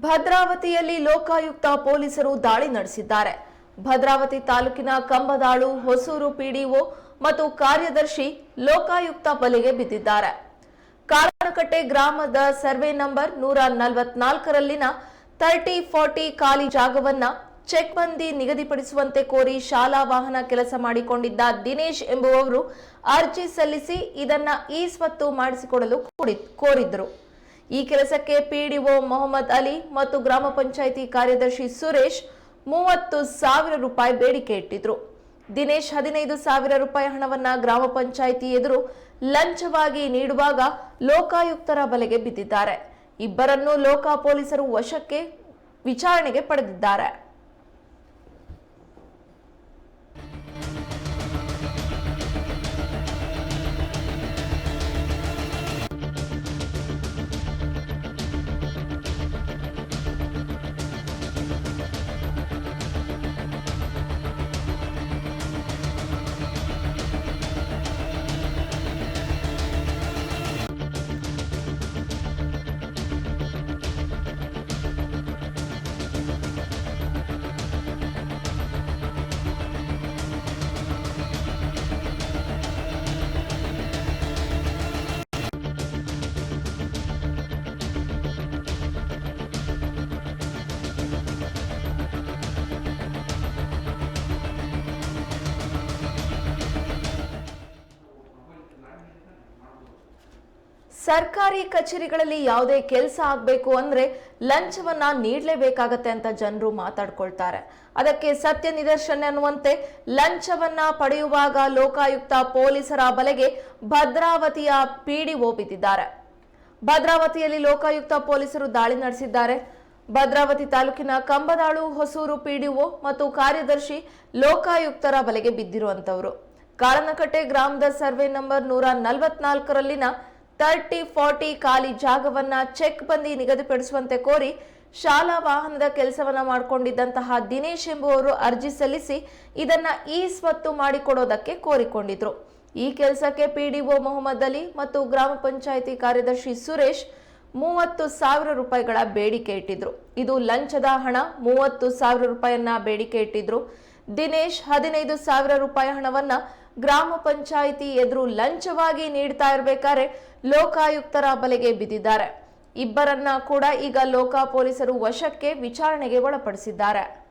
ಭದ್ರಾವತಿಯಲ್ಲಿ ಲೋಕಾಯುಕ್ತ ಪೊಲೀಸರು ದಾಳಿ ನಡೆಸಿದ್ದಾರೆ. ಭದ್ರಾವತಿ ತಾಲೂಕಿನ ಕಂಬದಾಳು, ಹೊಸೂರು ಪಿಡಿಒ ಮತ್ತು ಕಾರ್ಯದರ್ಶಿ ಲೋಕಾಯುಕ್ತ ಬಲೆಗೆ ಬಿದ್ದಿದ್ದಾರೆ. ಕಾರಣಕಟ್ಟೆ ಗ್ರಾಮದ ಸರ್ವೆ ನಂಬರ್ ನೂರ ನಲವತ್ನಾಲ್ಕರಲ್ಲಿನ ತರ್ಟಿ ಫಾರ್ಟಿ ಖಾಲಿ ಜಾಗವನ್ನ ಚೆಕ್ ಬಂದಿ ನಿಗದಿಪಡಿಸುವಂತೆ ಕೋರಿ ಶಾಲಾ ವಾಹನ ಕೆಲಸ ಮಾಡಿಕೊಂಡಿದ್ದ ದಿನೇಶ್ ಎಂಬುವವರು ಅರ್ಜಿ ಸಲ್ಲಿಸಿ ಇದನ್ನ ಈ ಸ್ವತ್ತು ಮಾಡಿಸಿಕೊಡಲು ಕೂಡಿ- ಕೋರಿದ್ರು ಈ ಕೆಲಸಕ್ಕೆ ಪಿಡಿಒ ಮೊಹಮ್ಮದ್ ಅಲಿ ಮತ್ತು ಗ್ರಾಮ ಪಂಚಾಯಿತಿ ಕಾರ್ಯದರ್ಶಿ ಸುರೇಶ್ ಮೂವತ್ತು ಸಾವಿರ ರೂಪಾಯಿ ಬೇಡಿಕೆ ಇಟ್ಟಿದ್ರು. ದಿನೇಶ್ ಹದಿನೈದು ಸಾವಿರ ರೂಪಾಯಿ ಹಣವನ್ನ ಗ್ರಾಮ ಪಂಚಾಯಿತಿ ಎದುರು ಲಂಚವಾಗಿ ನೀಡುವಾಗ ಲೋಕಾಯುಕ್ತರ ಬಲೆಗೆ ಬಿದ್ದಿದ್ದಾರೆ. ಇಬ್ಬರನ್ನು ಲೋಕ ಪೊಲೀಸರು ವಶಕ್ಕೆ ವಿಚಾರಣೆಗೆ ಪಡೆದಿದ್ದಾರೆ. ಸರ್ಕಾರಿ ಕಚೇರಿಗಳಲ್ಲಿ ಯಾವುದೇ ಕೆಲಸ ಆಗಬೇಕು ಅಂದ್ರೆ ಲಂಚವನ್ನ ನೀಡಲೇಬೇಕಾಗತ್ತೆ ಅಂತ ಜನರು ಮಾತಾಡ್ಕೊಳ್ತಾರೆ. ಅದಕ್ಕೆ ಸತ್ಯ ನಿದರ್ಶನ ಅನ್ನುವಂತೆ ಲಂಚವನ್ನ ಪಡೆಯುವಾಗ ಲೋಕಾಯುಕ್ತ ಪೊಲೀಸರ ಬಲೆಗೆ ಭದ್ರಾವತಿಯ ಪಿಡಿಒ ಬಿದ್ದಿದ್ದಾರೆ. ಭದ್ರಾವತಿಯಲ್ಲಿ ಲೋಕಾಯುಕ್ತ ಪೊಲೀಸರು ದಾಳಿ ನಡೆಸಿದ್ದಾರೆ. ಭದ್ರಾವತಿ ತಾಲೂಕಿನ ಕಂಬದಾಳು ಹೊಸೂರು ಪಿಡಿಒ ಮತ್ತು ಕಾರ್ಯದರ್ಶಿ ಲೋಕಾಯುಕ್ತರ ಬಲೆಗೆ ಬಿದ್ದಿರುವಂತವರು ಕಾಳನಕಟ್ಟೆ ಗ್ರಾಮದ ಸರ್ವೆ ನಂಬರ್ ನೂರ ನಲವತ್ನಾಲ್ಕರಲ್ಲಿನ ತರ್ಟಿ, ಫಾರ್ಟಿ ಖಾಲಿ ಜಾಗವನ್ನ ಚೆಕ್ ಬಂದಿ ನಿಗದಿಪಡಿಸುವಂತೆ ಕೋರಿ ಶಾಲಾ ವಾಹನದ ಕೆಲಸವನ್ನ ಮಾಡಿಕೊಂಡಿದ್ದಂತಹ ದಿನೇಶ್ ಎಂಬುವರು ಅರ್ಜಿ ಸಲ್ಲಿಸಿ ಇದನ್ನ ಈ ಸ್ವತ್ತು ಮಾಡಿಕೊಡೋದಕ್ಕೆ ಕೋರಿಕೊಂಡಿದ್ರು. ಈ ಕೆಲಸಕ್ಕೆ ಪಿಡಿಒ ಮೊಹಮ್ಮದ್ ಅಲಿ ಮತ್ತು ಗ್ರಾಮ ಪಂಚಾಯಿತಿ ಕಾರ್ಯದರ್ಶಿ ಸುರೇಶ್ ಮೂವತ್ತು ಸಾವಿರ ರೂಪಾಯಿಗಳ ಬೇಡಿಕೆ ಇಟ್ಟಿದ್ರು. ಇದು ಲಂಚದ ಹಣ, ಮೂವತ್ತು ಸಾವಿರ ರೂಪಾಯಿಯನ್ನ ಬೇಡಿಕೆ ಇಟ್ಟಿದ್ರು. ದಿನೇಶ್ ಹದಿನೈದು ಸಾವಿರ ರೂಪಾಯಿ ಹಣವನ್ನ ಗ್ರಾಮ ಪಂಚಾಯಿತಿ ಎದುರು ಲಂಚವಾಗಿ ನೀಡ್ತಾ ಇರಬೇಕಾದ್ರೆ ಲೋಕಾಯುಕ್ತರ ಬಲೆಗೆ ಬಿದ್ದಿದ್ದಾರೆ. ಇಬ್ಬರನ್ನ ಕೂಡ ಈಗ ಲೋಕ ಪೊಲೀಸರು ವಶಕ್ಕೆ ವಿಚಾರಣೆಗೆ ಒಳಪಡಿಸಿದ್ದಾರೆ.